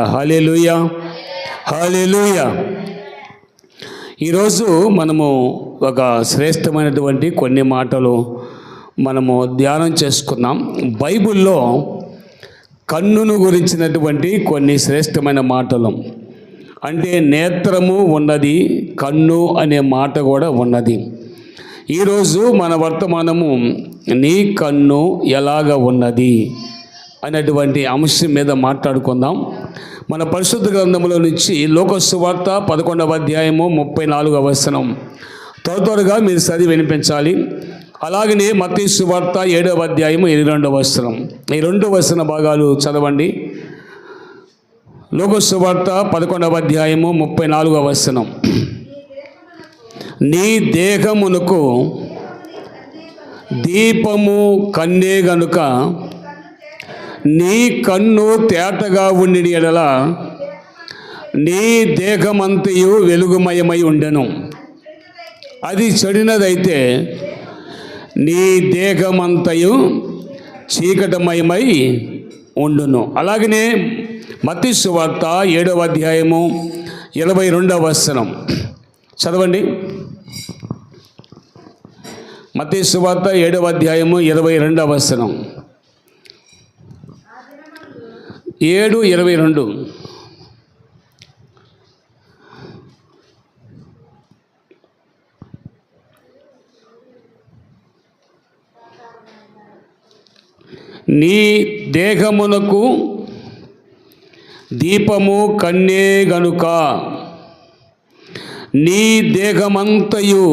Hallelujah hallelujah ఈరోజు మనము ఒక శ్రేష్టమైనటువంటి కొన్ని మాటలు మనము ధ్యానం చేసుకున్నాం. బైబిల్లో కన్నును గురించినటువంటి కొన్ని శ్రేష్టమైన మాటలు. అంటే నేత్రము ఉన్నది కన్ను అనే మాట కూడా ఉన్నది. ఈరోజు మన వర్తమానము నీ కన్ను ఎలాగ ఉన్నది? అనేటువంటి అంశం మీద మాట్లాడుకుందాం. మన పరిశుద్ధ గ్రంథంలో నుంచి లోకస్సు వార్త పదకొండవ అధ్యాయము ముప్పై నాలుగవ వసనం త్వర త్వరగా మీరు చదివి వినిపించాలి. అలాగనే మతీసు వార్త ఏడవ అధ్యాయము ఇరవై రెండవ వసనం ఈ రెండు వసన భాగాలు చదవండి. లోకస్సు వార్త పదకొండవ అధ్యాయము ముప్పై నాలుగవ వసనం నీ దేహమునకు దీపము కన్నే గనుక నీ కన్ను తేటగా ఉండిన ఎడల నీ దేహమంతయు వెలుగుమయమై ఉండెను. అది చెడినదైతే నీ దేహమంతయు చీకటమయమై ఉండును. అలాగనే మత్తి సువార్త ఏడవ అధ్యాయము ఇరవై రెండవ వసనం చదవండి. మత్తి సువార్త ఏడవ అధ్యాయము ఇరవై రెండవ వసనం ఏడు ఇరవై రెండు. నీ దేహమునకు దీపము కన్నే గనుక. నీ దేహమంతయు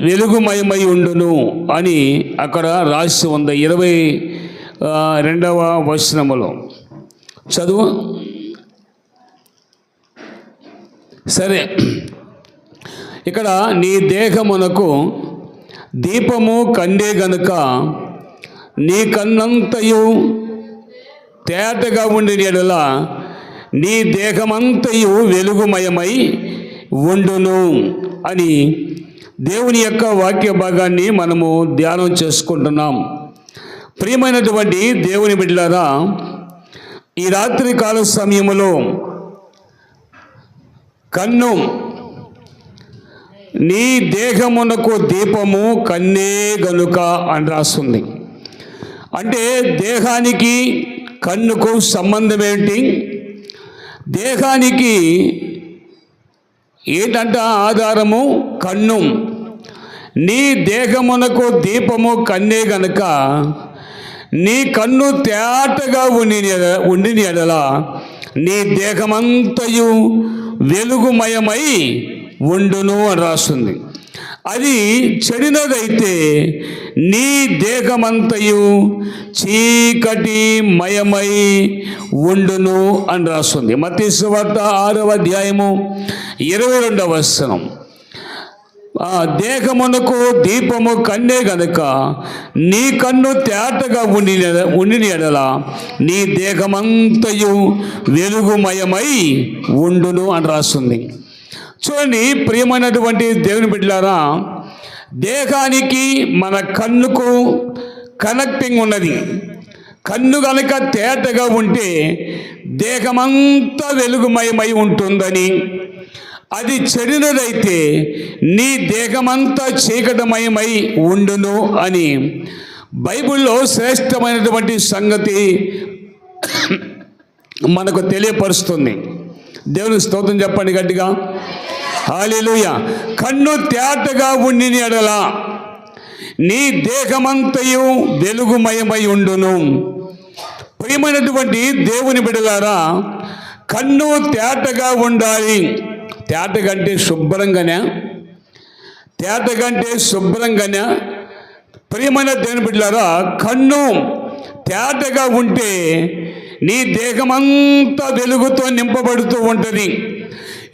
వెలుగుమయమై ఉండును అని అక్కడ రాసి ఉంది. ఇరవై రెండవ వచనములో. చదువు. సరే. ఇక్కడ నీ దేహమునకు దీపము కండే గనుక నీ కన్నంతయు తేటగా ఉండిన ఎడలా నీ దేహమంతయు వెలుగుమయమై ఉండును అని దేవుని యొక్క వాక్య భాగాన్ని మనము ధ్యానం చేసుకుంటున్నాం. ప్రియమైనటువంటి దేవుని బిడ్డలారా ఈ రాత్రి కాల సమయంలో కన్ను నీ దేహమునకు దీపము కన్నే గనుక అని రాస్తుంది. అంటే దేహానికి కన్నుకు సంబంధం ఏంటి? దేహానికి ఏంటంట ఆధారము? కన్ను. నీ దేహమునకు దీపము కన్నే గనుక నీ కన్ను తేటగా ఉండి ఉండి ఎడల నీ దేహమంతయు వెలుగుమయమై ఉండును అని రాస్తుంది. అది చెడినదైతే నీ దేహమంతయు చీకటి మయమై ఉండును అని రాస్తుంది. మతీసు ఆరవ అధ్యాయము ఇరవై రెండవ వచనం. ఆ దేహమునకు దీపము కన్నే గనుక నీ కన్ను తేటగా ఉండి ఉండిన ఎడల నీ దేహమంతయు వెలుగుమయమై ఉండును అని రాస్తుంది. చూడండి ప్రియమైనటువంటి దేవుని బిడ్డలారా దేహానికి మన కన్నుకు కనెక్టింగ్ ఉన్నది. కన్ను కనుక తేటగా ఉంటే దేహమంతా వెలుగుమయమై ఉంటుందని అది చెడినదైతే నీ దేహమంతా చీకటమయమై ఉండును అని. బైబిల్లో శ్రేష్టమైనటువంటి సంగతి మనకు తెలియపరుస్తుంది. దేవుని స్తోత్రం చెప్పండి గట్టిగా. హాలిలుయ కన్ను తేటగా ఉండి ఎడలా నీ దేహమంతయు వెలుగుమయమై ఉండును. ప్రియమైనటువంటి దేవుని బిడలారా కన్ను తేటగా ఉండాలి. తేట కంటే శుభ్రంగానే? తేట కంటే శుభ్రంగానే? ప్రియమైన దేవుని బిడ్డలారా కన్ను తేటగా ఉంటే నీ దేహమంతా వెలుగుతో నింపబడుతూ ఉంటుంది.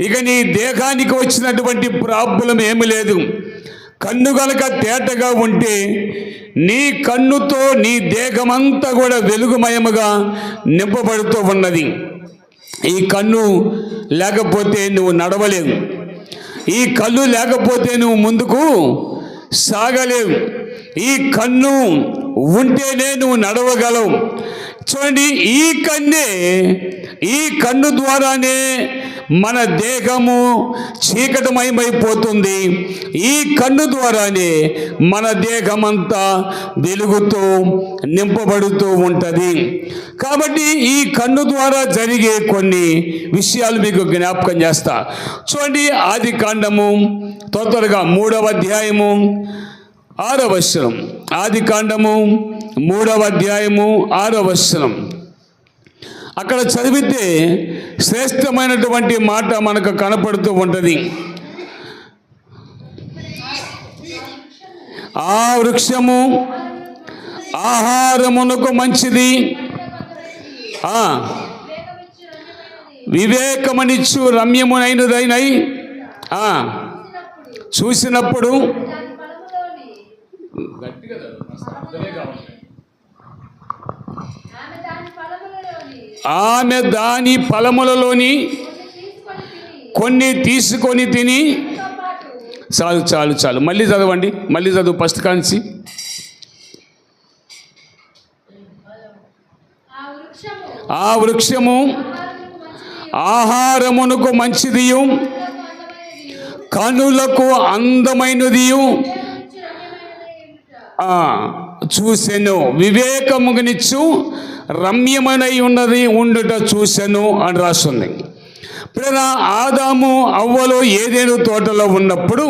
ఇక నీ దేహానికి వచ్చినటువంటి ప్రాబ్లం ఏమి లేదు. కన్ను గనక తేటగా ఉంటే నీ కన్నుతో నీ దేహమంతా కూడా వెలుగుమయముగా నింపబడుతూ ఉన్నది. ఈ కన్ను లేకపోతే నువ్వు నడవలేవు. ఈ కళ్ళు లేకపోతే నువ్వు ముందుకు సాగలేవు. ఈ కన్ను ఉంటేనే నువ్వు నడవగలవు. చూడండి ఈ కన్నే ఈ కన్ను ద్వారానే మన దేహము చీకటమయమైపోతుంది. ఈ కన్ను ద్వారానే మన దేహమంతా వెలుగుతూ నింపబడుతూ ఉంటుంది. కాబట్టి ఈ కన్ను ద్వారా జరిగే కొన్ని విషయాలు మీకు జ్ఞాపకం చేస్తా. చూడండి ఆది కాండము తొందరగా మూడవ అధ్యాయము ఆరవ వచనం. ఆది కాండము మూడవ అధ్యాయము ఆరో వచనం. అక్కడ చదివితే శ్రేష్టమైనటువంటి మాట మనకు కనపడుతూ ఉంటుంది. ఆ వృక్షము ఆహారమునకు మంచిది. వివేకమనిచ్చు రమ్యమునైనదైనై చూసినప్పుడు గట్టిగా దాని ఫలములలోని ఆమె దాని ఫలములలోని కొన్ని తీసుకొని తిని చాలు చాలు చాలు. మళ్ళీ చదవండి. మళ్ళీ చదువు ఫస్ట్ కాంచి ఆ వృక్షము ఆహారమునకు మంచిది మంచిదియు కనులకు అందమైనది కనులకు అందమైనదియు చూసెను. వివేకమునిచ్చు రమ్యమనై ఉన్నది ఉండుట చూసెను అని రాస్తుంది ఇప్పుడు ఆదాము అవ్వలు ఏదేను తోటలో ఉన్నప్పుడు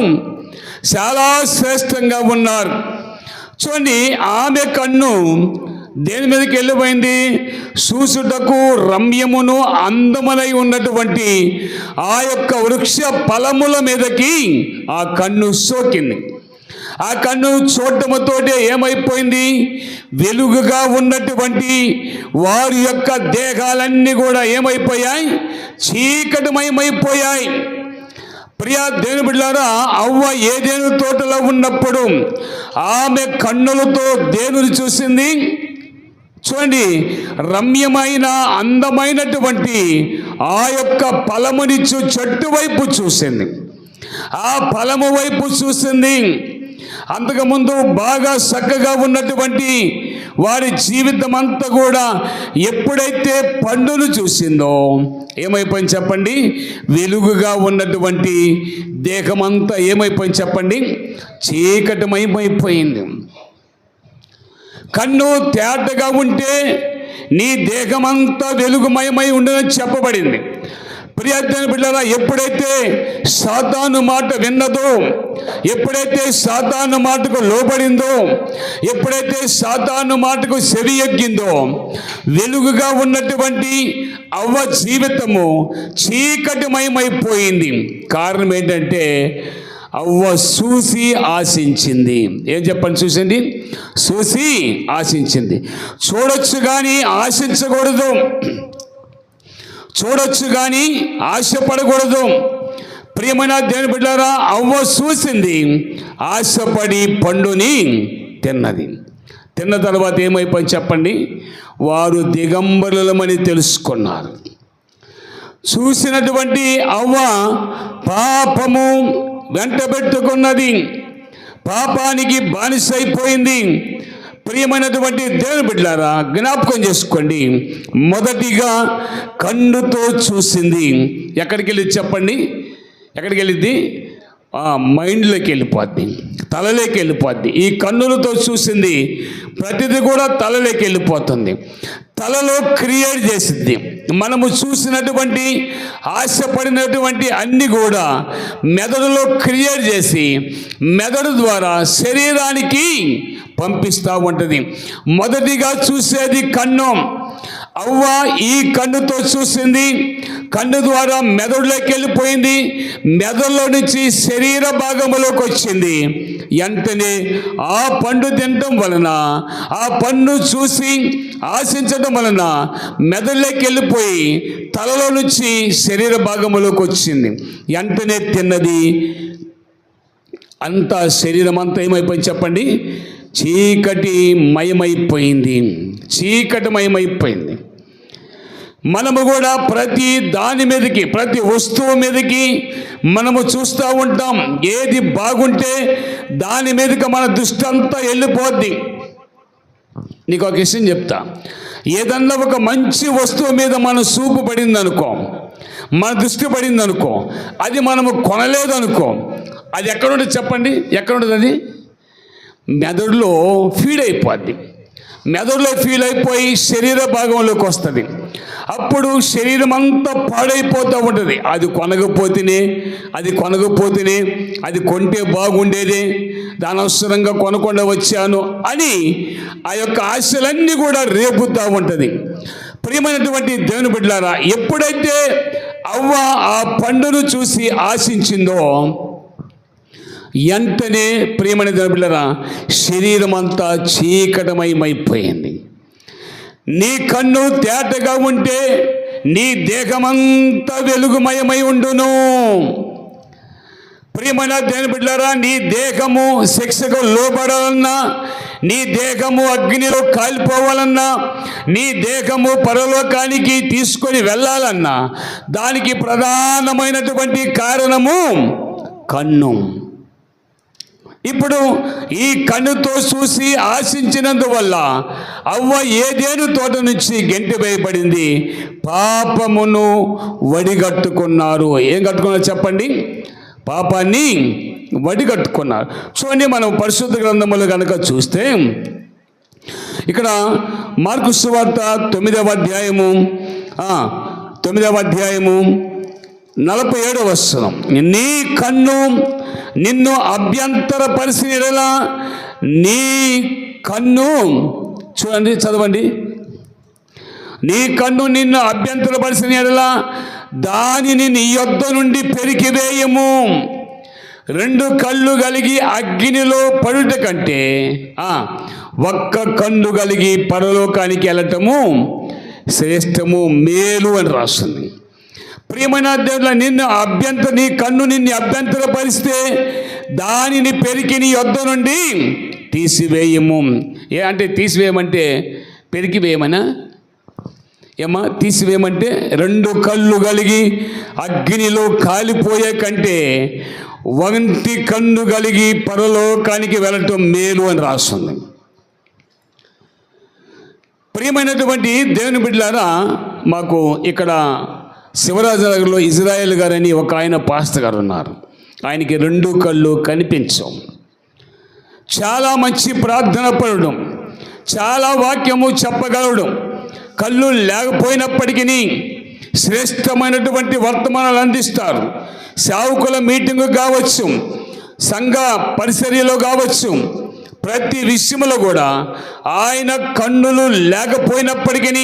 చాలా శ్రేష్టంగా ఉన్నారు. చూడండి ఆమె కన్ను దేని మీదకి వెళ్ళిపోయింది? చూసుటకు రమ్యమును అందమునై ఉన్నటువంటి ఆ యొక్క వృక్ష ఫలముల మీదకి ఆ కన్ను సోకింది. ఆ కన్ను చూడటముతోటే ఏమైపోయింది? వెలుగుగా ఉన్నటువంటి వారి యొక్క దేహాలన్నీ కూడా ఏమైపోయాయి? చీకటిమయమైపోయాయి. ప్రియా దేని బిడ్డారా అవ్వ ఏదేను తోటలో ఉన్నప్పుడు ఆమె కన్నులతో దేవుని చూసింది. చూడండి రమ్యమైన అందమైనటువంటి ఆ యొక్క ఫలమునిచ్చు చెట్టు వైపు చూసింది. ఆ ఫలము వైపు చూసింది. అంతకుముందు బాగా చక్కగా ఉన్నటువంటి వారి జీవితం అంతా కూడా ఎప్పుడైతే పండును చూసిందో ఏమైపోయింది చెప్పండి? వెలుగుగా ఉన్నటువంటి దేహమంతా ఏమైపోయింది చెప్పండి? చీకటమయమైపోయింది. కన్ను తేటగా ఉంటే నీ దేహమంతా వెలుగుమయమై ఉండదని చెప్పబడింది. ప్రియమైన బిడ్డరా ఎప్పుడైతే సాతాను మాట విన్నదో ఎప్పుడైతే సాతాను మాటకు లోబడిందో ఎప్పుడైతే సాతాను మాటకు సెవి ఎగ్గిందో వెలుగుగా ఉన్నటువంటి అవ్వ జీవితము చీకటిమయమైపోయింది. కారణం ఏంటంటే అవ్వ చూసి ఆశించింది. ఏం చెప్పండి చూసింది? చూసి ఆశించింది. చూడొచ్చు కానీ ఆశించకూడదు. చూడొచ్చు కానీ ఆశపడకూడదు. ప్రియమైన దేవుని బిడ్డారా అవ్వ చూసింది ఆశపడి పండుని తిన్నది. తిన్న తర్వాత ఏమైపోయింది చెప్పండి? వారు దిగంబరులమని తెలుసుకున్నారు. చూసినటువంటి అవ్వ పాపము వెంటబెట్టుకున్నది. పాపానికి బానిసైపోయింది. ప్రియమైనటువంటి దేవుని బిడ్డారా జ్ఞాపకం చేసుకోండి. మొదటిగా కన్నుతో చూసింది. ఎక్కడికి వెళ్ళి చెప్పండి? ఎక్కడికి వెళ్ళిద్ది మైండ్లోకి వెళ్ళిపోద్ది. తలలోకి వెళ్ళిపోద్ది. ఈ కన్నులతో చూసింది ప్రతిదీ కూడా తలలోకి వెళ్ళిపోతుంది. తలలో క్రియేట్ చేసింది. మనము చూసినటువంటి ఆశపడినటువంటి అన్ని కూడా మెదడులో క్రియేట్ చేసి మెదడు ద్వారా శరీరానికి పంపిస్తూ ఉంటుంది మొదటిగా చూసేది కన్ను. అవ్వ ఈ కన్నుతో చూసింది. కన్ను ద్వారా మెదడులోకి వెళ్ళిపోయింది మెదడులో నుంచి శరీర భాగంలోకి వచ్చింది. వెంటనే ఆ పండు తినటం వలన ఆ పండు చూసి ఆశించడం వలన మెదడులోకి వెళ్ళిపోయి తలలో నుంచి శరీర భాగంలోకి వచ్చింది. వెంటనే తిన్నది. అంతా శరీరం అంతా ఏమైపోయింది చెప్పండి? చీకటి మయమైపోయింది. చీకటి మయమైపోయింది. మనము కూడా ప్రతి దాని మీదకి ప్రతి వస్తువు మీదకి మనము చూస్తూ ఉంటాం. ఏది బాగుంటే దాని మీదకి మన దృష్టి అంతా వెళ్ళిపోద్ది. నీకు ఒక విషయం చెప్తా. ఏదన్నా ఒక మంచి వస్తువు మీద మన చూపు పడింది అనుకో మన దృష్టి పడింది అనుకో అది మనము కొనలేదనుకో అది ఎక్కడుంటుంది చెప్పండి? ఎక్కడుంటుంది అది? మెదడులో ఫీడ్ అయిపోద్ది. మెదడులో ఫీల్ అయిపోయి శరీర భాగంలోకి వస్తుంది. అప్పుడు శరీరం అంతా పాడైపోతూ ఉంటుంది. అది కొనకపోతేనే అది కొనకపోతేనే అది కొంటే బాగుండేది దాని అవసరంగా కొనకుండా వచ్చాను అని ఆ యొక్క ఆశలన్నీ కూడా రేపుతూ ఉంటుంది. ప్రియమైనటువంటి దేవుని బిడ్డలారా ఎప్పుడైతే అవ్వ ఆ పండును చూసి ఆశించిందో ఎంతనే ప్రియమైన బిడ్డరా శరీరం అంతా చీకటమయమైపోయింది. నీ కన్ను తేటగా ఉంటే నీ దేహమంతా వెలుగుమయమై ఉండును. ప్రియమైన దేని బిడ్డారా నీ దేహము శిక్షకు లోబడాలన్నా నీ దేహము అగ్నిలో కాలిపోవాలన్నా నీ దేహము పరలోకానికి తీసుకొని వెళ్ళాలన్నా దానికి ప్రధానమైనటువంటి కారణము కన్ను. ఇప్పుడు ఈ కన్నుతో చూసి ఆశించినందువల్ల అవ్వ ఏదేను తోట నుంచి గెంటి వేయబడింది. పాపమును వడిగట్టుకున్నారు. ఏం కట్టుకున్నారు చెప్పండి? పాపాన్ని వడిగట్టుకున్నారు. చూడండి మనం పరిశుద్ధ గ్రంథములు కనుక చూస్తే ఇక్కడ మార్కు సువార్త తొమ్మిదవ అధ్యాయము తొమ్మిదవ అధ్యాయము నలభై ఏడవ వస్తున్నాం నీ కన్ను నిన్ను అభ్యంతరపరిచిన ఎడలా నీ కన్ను చూడండి చదవండి. నీ కన్ను నిన్ను అభ్యంతరపరిచిన ఎడలా దానిని నీ యొద్ద నుండి పెరికివేయము రెండు కళ్ళు కలిగి అగ్నిలో పడుట కంటే ఒక్క కన్ను కలిగి పరలోకానికి వెళ్ళటము శ్రేష్టము మేలు అని రాస్తుంది. ప్రియమైన దేవుల నిన్ను అభ్యంతర నీ కన్ను నిన్ను అభ్యంతరపరిస్తే దానిని పెరికి నీ యొద్ద నుండి తీసివేయము. ఏ అంటే తీసివేయమంటే పెరికి వేయమనా? ఏమా తీసివేయమంటే రెండు కళ్ళు కలిగి అగ్నిలో కాలిపోయే కంటే వంటి కన్ను కలిగి పరలోకానికి వెళ్ళటం మేలు అని రాస్తుంది. ప్రియమైనటువంటి దేవుని బిడ్డలారా మాకు ఇక్కడ శివరాజనగర్లో ఇజ్రాయెల్ గారని ఒక ఆయన పాస్త గారు ఉన్నారు. ఆయనకి రెండు కళ్ళు కనిపించవు. చాలా మంచి ప్రార్థన పడడం చాలా వాక్యము చెప్పగలడం. కళ్ళు లేకపోయినప్పటికీ శ్రేష్టమైనటువంటి వర్తమానాలు అందిస్తారు. సేవకుల మీటింగ్ కావచ్చు సంఘ పరిసర్యలో కావచ్చు ప్రతి విషయంలో కూడా ఆయన కన్నులు లేకపోయినప్పటికీ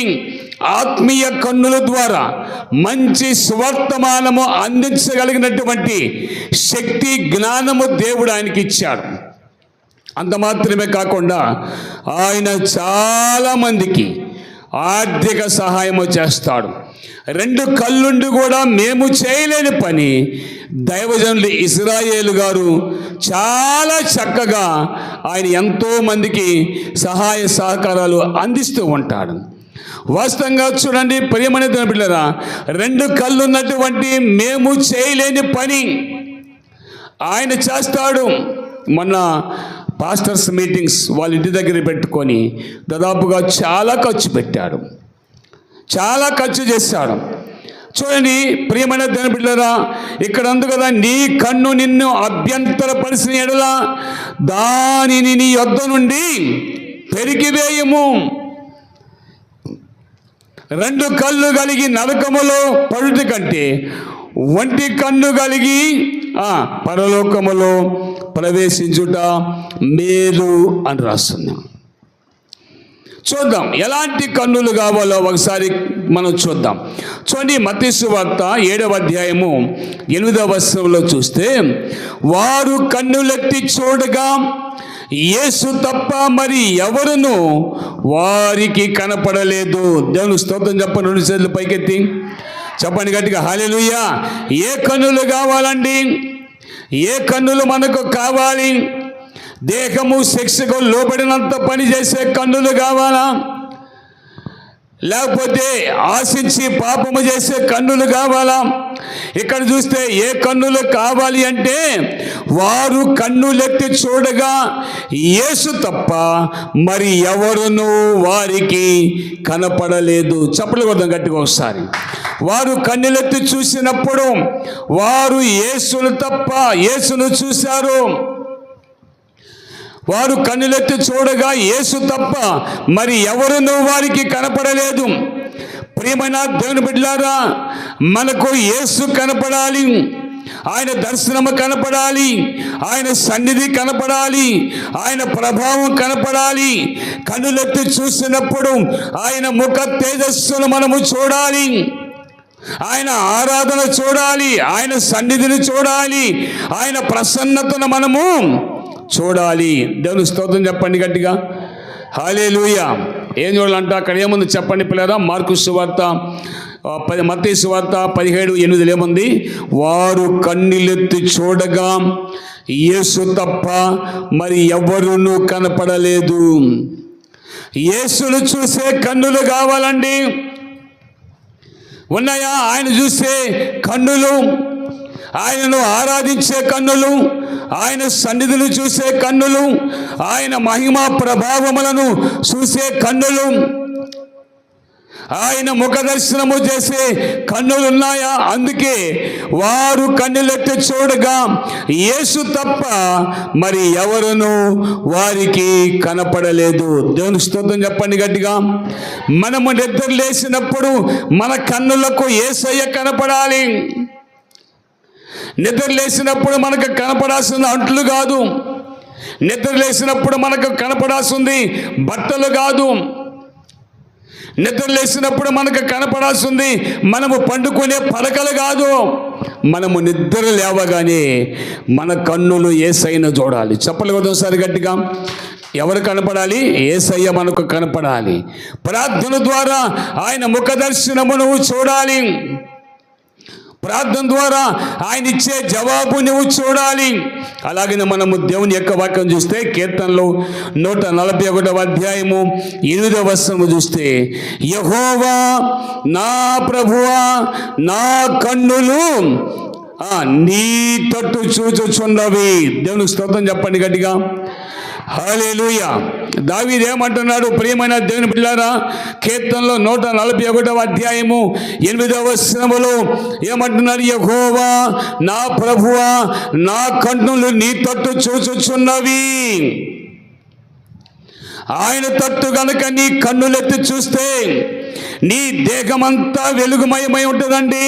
ఆత్మీయ కన్నుల ద్వారా మంచి సువర్తమానము అందించగలిగినటువంటి శక్తి జ్ఞానము దేవుడు ఆయనకి ఇచ్చాడు. అంత మాత్రమే కాకుండా ఆయన చాలామందికి ఆర్థిక సహాయము చేస్తాడు. రెండు కళ్ళుండి కూడా మేము చేయలేని పని దైవజనులు ఇజ్రాయేలు గారు చాలా చక్కగా ఆయన ఎంతో మందికి సహాయ సహకారాలు అందిస్తూ ఉంటాడు. వాస్తవంగా చూడండి ప్రియమనే బిడ్డరా రెండు కళ్ళు ఉన్నటువంటి మేము చేయలేని పని ఆయన చేస్తాడు. మొన్న పాస్టర్స్ మీటింగ్స్ వాళ్ళ ఇంటి దగ్గర పెట్టుకొని దాదాపుగా చాలా ఖర్చు పెట్టాడు. చాలా ఖర్చు చేశాడు. చూడండి ప్రియమైన దేని బిడ్డరా ఇక్కడ అందు కదా నీ కన్ను నిన్ను అభ్యంతరపరిచిన ఎడల దానిని నీ యొద్ద నుండి పెరిగివేయము. రెండు కళ్ళు కలిగి నరకములో పడుట కంటే ఒంటి కన్ను కలిగి ఆ, పరలోకములో ప్రవేశించుట మేలు అని రాస్తున్నాం. చూద్దాం ఎలాంటి కన్నులు కావాలో ఒకసారి మనం చూద్దాం. చూడండి మతీసు వార్త ఏడవ అధ్యాయము ఎనిమిదవ వచనంలో చూస్తే వారు కన్నులెత్తి చూడగా యేసు తప్ప మరి ఎవరును వారికి కనపడలేదు. దేవుని స్తోత్రం చెప్పండి రెండు చేతులు పైకెత్తి. చెప్పండి గట్టిగా హాలేలుయ్యా ఏ కన్నులు కావాలండి? ఏ కన్నులు మనకు కావాలి? దేహము శిక్షకు లోబడినంత పని చేసే కన్నులు కావాలా? లేకపోతే ఆశించి పాపము చేసే కన్నులు కావాలా? ఇక్కడ చూస్తే ఏ కన్నులు కావాలి అంటే వారు కన్నులెత్తి చూడగా యేసు తప్ప మరి ఎవరును వారికి కనపడలేదు. చప్పలు కొద్దాం గట్టిగా ఒకసారి. వారు కన్నులెత్తి చూసినప్పుడు వారు యేసును తప్ప యేసును చూశారు. వారు కన్నులెత్తి చూడగా యేసు తప్ప మరి ఎవరునూ వారికి కనపడలేదు. ప్రియమైన దేవుని బిడ్డలారా మనకు యేసు కనపడాలి. ఆయన దర్శనము కనపడాలి. ఆయన సన్నిధి కనపడాలి. ఆయన ప్రభావం కనపడాలి. కన్నులెత్తి చూసినప్పుడు ఆయన ముఖ తేజస్సును మనము చూడాలి. ఆయన ఆరాధన చూడాలి. ఆయన సన్నిధిని చూడాలి. ఆయన ప్రసన్నతను మనము చూడాలి. దేవుని స్తోత్రం చెప్పండి గట్టిగా. హాలే లూయ ఏం చూడాలంట? అక్కడ ఏముంది చెప్పండి పిల్లరా? మార్కు సువార్త పది మత్తయి సువార్త పదిహేడు ఎనిమిదిలో ఏముంది? వారు కన్నీళ్ళెత్తి చూడగా యేసు తప్ప మరి ఎవరునూ కనపడలేదు. యేసును చూసే కన్నులు కావాలండి. ఉన్నాయా? ఆయన చూసే కన్నులు? ఆయనను ఆరాధించే కన్నులు ఆయన సన్నిధిని చూసే కన్నులు ఆయన మహిమా ప్రభావములను చూసే కన్నులు ఆయన ముఖ దర్శనము చేసే కన్నులున్నాయా? అందుకే వారు కన్నులెత్తి చూడగా యేసు తప్ప మరి ఎవరును వారికి కనపడలేదు. దేవుని స్తోత్రం చెప్పండి గట్టిగా. మనము నిద్ర లేచినప్పుడు మన కన్నులకు ఏసయ్య కనపడాలి. నిద్ర లేచినప్పుడు మనకు కనపడాల్సిన అంట్లు కాదు. నిద్ర లేచినప్పుడు మనకు కనపడాల్సింది బట్టలు కాదు. నిద్ర లేచినప్పుడు మనకు కనపడాల్సింది మనము పండుకునే పడకలు కాదు. మనము నిద్ర లేవగానే మన కన్నులు ఏసైన చూడాలి. చెప్పలు కదా ఒకసారి గట్టిగా. ఎవరు కనపడాలి? ఏసయ్య మనకు కనపడాలి. ప్రార్థన ద్వారా ఆయన ముఖ దర్శనము నువ్వు చూడాలి. ప్రార్థన ద్వారా ఆయన ఇచ్చే జవాబు నువ్వు చూడాలి. అలాగే మనము దేవుని యొక్క వాక్యం చూస్తే కీర్తనలో నూట నలభై ఒకటవ అధ్యాయము ఎనిమిదవ వస్త్రము చూస్తే యహోవా నా ప్రభువా నా కన్నులు నీ తట్టు చూచుచున్నవి. దేవుని స్తోత్రం చెప్పండి గట్టిగా. హల్లెలూయా. దావీదు ఏమంటున్నాడు? ప్రియమైన దేవుని పిల్లారా కీర్తనలో నూట నలభై ఒకటవ అధ్యాయము ఎనిమిదవ శ్రమలో ఏమంటున్నాడు? యహోవా నా ప్రభువా నా కన్నులు నీ తట్టు చూచుచున్నవి. ఆయన తట్టు కనుక నీ కన్నులెత్తి చూస్తే నీ దేహమంతా వెలుగుమయమై ఉంటుందండి.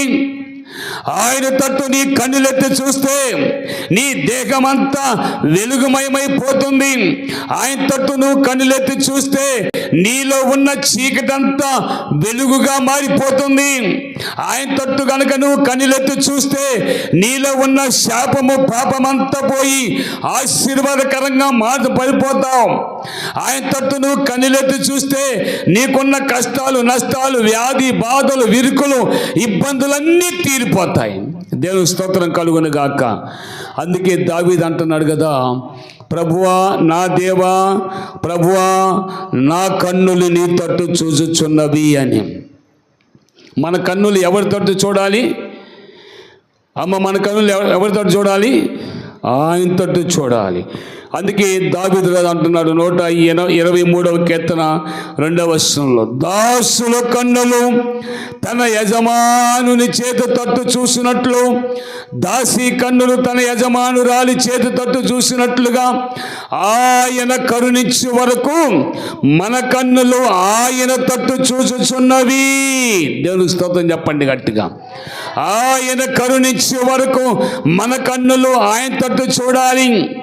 ఆయన తట్టు నీ కన్నులెత్తి చూస్తే నీ దేహమంతా వెలుగుమయమైపోతుంది. ఆయన తట్టు నువ్వు కన్నులెత్తి చూస్తే నీలో ఉన్న చీకటంతా వెలుగుగా మారిపోతుంది. ఆయన తట్టు కనుక నువ్వు కనిలెత్తి చూస్తే నీలో ఉన్న శాపము పాపమంతా పోయి ఆశీర్వాదకరంగా మాట పడిపోతావు. ఆయన తట్టు నువ్వు కనిలెత్తి చూస్తే నీకున్న కష్టాలు నష్టాలు వ్యాధి బాధలు విరుకులు ఇబ్బందులన్నీ తీరిపోతాయి. దేవుని స్తోత్రం కలుగును గాక. అందుకే దావీద్ అంటున్నాడు కదా ప్రభువా నా దేవా ప్రభువా నా కన్నులు నీ తట్టు చూచుచున్నవి అని. మన కన్నులు ఎవరితోటి చూడాలి? అమ్మ మన కన్నులు ఎవరితోటి చూడాలి? ఆయన తట్టు చూడాలి. అందుకే దావిదు గారు అంటున్నాడు నూట ఇరవై మూడవ కీర్తన రెండవ వర్షంలో దాసుల కన్నులు తన యజమానుని చేతి తట్టు చూసినట్లు దాసి కన్నులు తన యజమానురాలి చేతి తట్టు చూసినట్లుగా ఆయన కరుణించే వరకు మన కన్నులు ఆయన తట్టు చూచుచున్నవి. దేవుని స్తోత్రం చెప్పండి గట్టిగా. ఆయన కరుణించే వరకు మన కన్నులు ఆయన తట్టు చూడాలి.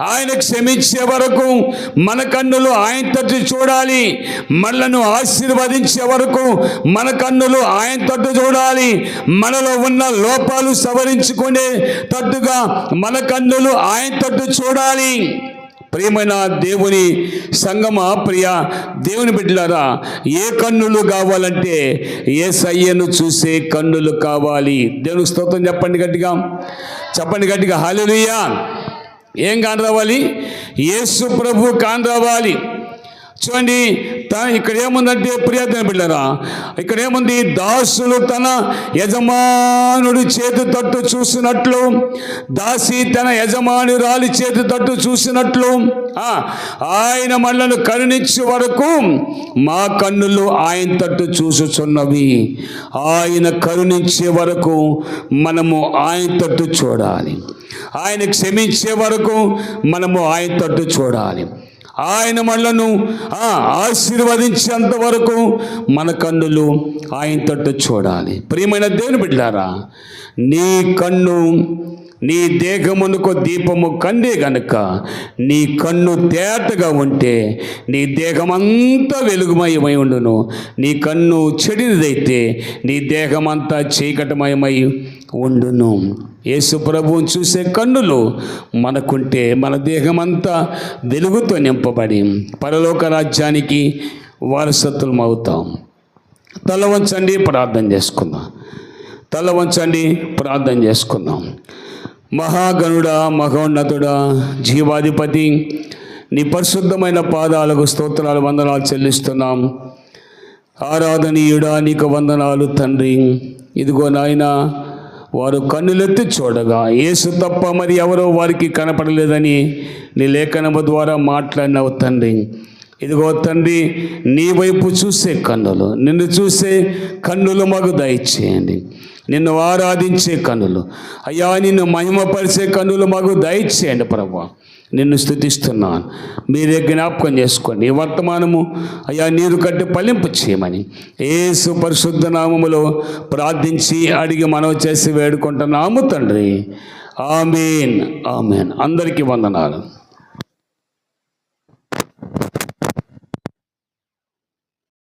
ఆయన క్షమించే వరకు మన కన్నులు ఆయన తట్టు చూడాలి. మనలను ఆశీర్వదించే వరకు మన కన్నులు ఆయన తట్టు చూడాలి. మనలో ఉన్న లోపాలు సవరించుకునే తట్టుగా మన కన్నులు ఆయన తట్టు చూడాలి. ప్రేమైన దేవుని సంగమ ప్రియ దేవుని బిడ్డలారా ఏ కన్నులు కావాలంటే ఏ సయ్యను చూసే కన్నులు కావాలి. దేవుని స్తోత్రం చెప్పండి గట్టిగా. చెప్పండి గట్టిగా. హాలియా ఏం కాని యేసు ప్రభు కాని చూడండి ఇక్కడ ఏముందంటే ప్రియతన బిడ్డరా ఇక్కడ ఏముంది? దాసులు తన యజమానుడి చేతి తట్టు చూసినట్లు దాసి తన యజమానురాలి చేతి తట్టు చూసినట్లు ఆయన మనలను కరుణించే వరకు మా కన్నులు ఆయన తట్టు చూసుచున్నవి. ఆయన కరుణించే వరకు మనము ఆయన తట్టు చూడాలి. ఆయన క్షమించే వరకు మనము ఆయన తట్టు చూడాలి. ఆయన మనలను ఆశీర్వదించేంత వరకు మన కన్నులు ఆయన తట్టు చూడాలి. ప్రియమైన దేవుని బిడ్డారా నీ కన్ను నీ దేహమునకు దీపము కందే గనుక నీ కన్ను తేటగా ఉంటే నీ దేహమంతా వెలుగుమయమై ఉండును. నీ కన్ను చెడినదైతే నీ దేహమంతా చీకటమయమై ఉండును. యేసు ప్రభువును చూసే కన్నులు మనకుంటే మన దేహమంతా వెలుగుతో నింపబడి పరలోక రాజ్యానికి వారసత్వం అవుతాం. తల వంచండి ప్రార్థన చేసుకుందాం. తల వంచండి ప్రార్థన చేసుకుందాం. మహాగణుడా మహోన్నతుడా జీవాధిపతి నీ పరిశుద్ధమైన పాదాలకు స్తోత్రాలు వందనాలు చెల్లిస్తున్నాం. ఆరాధనీయుడా నీకు వందనాలు తండ్రి. ఇదిగో నాయన వారు కన్నులెత్తి చూడగా యేసు తప్ప మరి ఎవరో వారికి కనపడలేదని నీ లేఖనము ద్వారా మాట్లాడినవు తండ్రి. ఇదిగో తండ్రి నీ వైపు చూసే కన్నులు నిన్ను చూసే కన్నులు మాకు దయచేయండి. నిన్ను ఆరాధించే కన్నులు అయ్యా నిన్ను మహిమపరిచే కన్నులు మాకు దయచేయండి ప్రభు. నిన్ను స్థుతిస్తున్నాను. మీరే జ్ఞాపకం చేసుకోండి. ఈ వర్తమానము అయ్యా నీరు కట్టి పలింపు చేయమని. ఏసు పరిశుద్ధ నామములో ప్రార్థించి అడిగి మనవి చేసి వేడుకుంటున్నాము తండ్రి. ఆమెన్. ఆమెన్. అందరికీ వందనాలు.